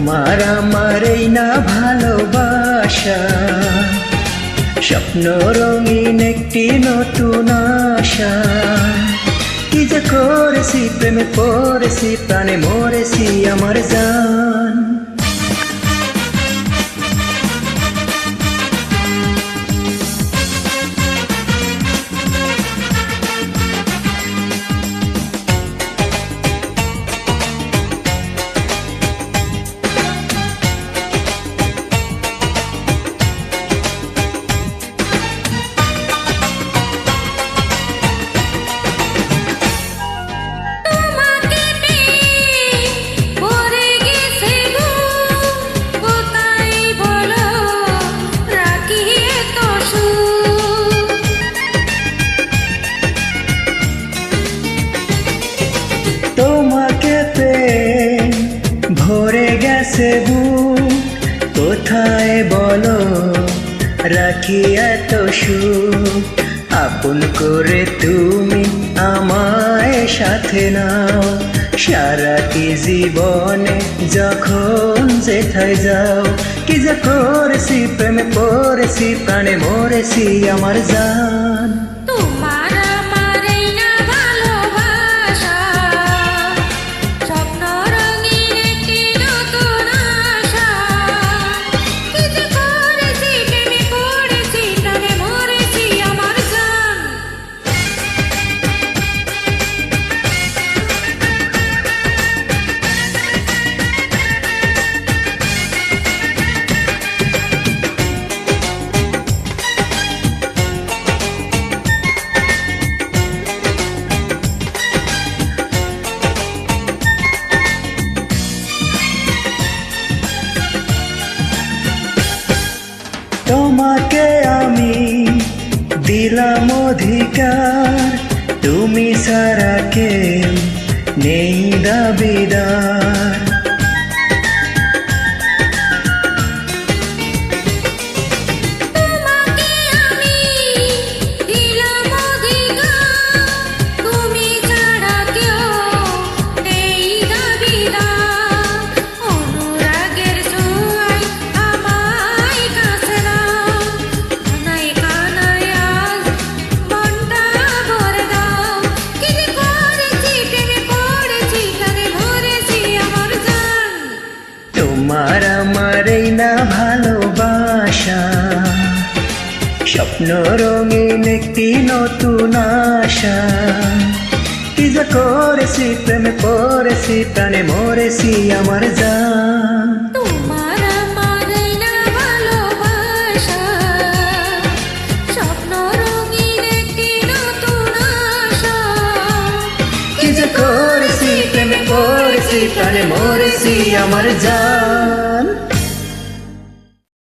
তোমার আমার এই না ভালোবাসা। স্বপ্ন রঙিন একটি নতুন আশা। কি যে করেছি, প্রেমে পড়েছি, প্রাণে মরেছি, আমার জান। গেছে কোথায় বলো? রাখি এত সুখ। আপন করে তুমি আমায় সাথে নাও। সারাটি জীবনে যখন যেথায় যাও, কি যে করেছি, প্রেমে পড়েছি, প্রাণে মরেছি, আমার জান। তোমার তোমাকে আমি দিলাম অধিকার। তুমি সারা কে নেই দাবিদার। স্বপ্ন রঙিন একটি নতুন আশা। কি যে করেছি প্রেমে পড়েছি প্রাণে মরেছি আমার যে প্রাণে মরেছি আমার জান।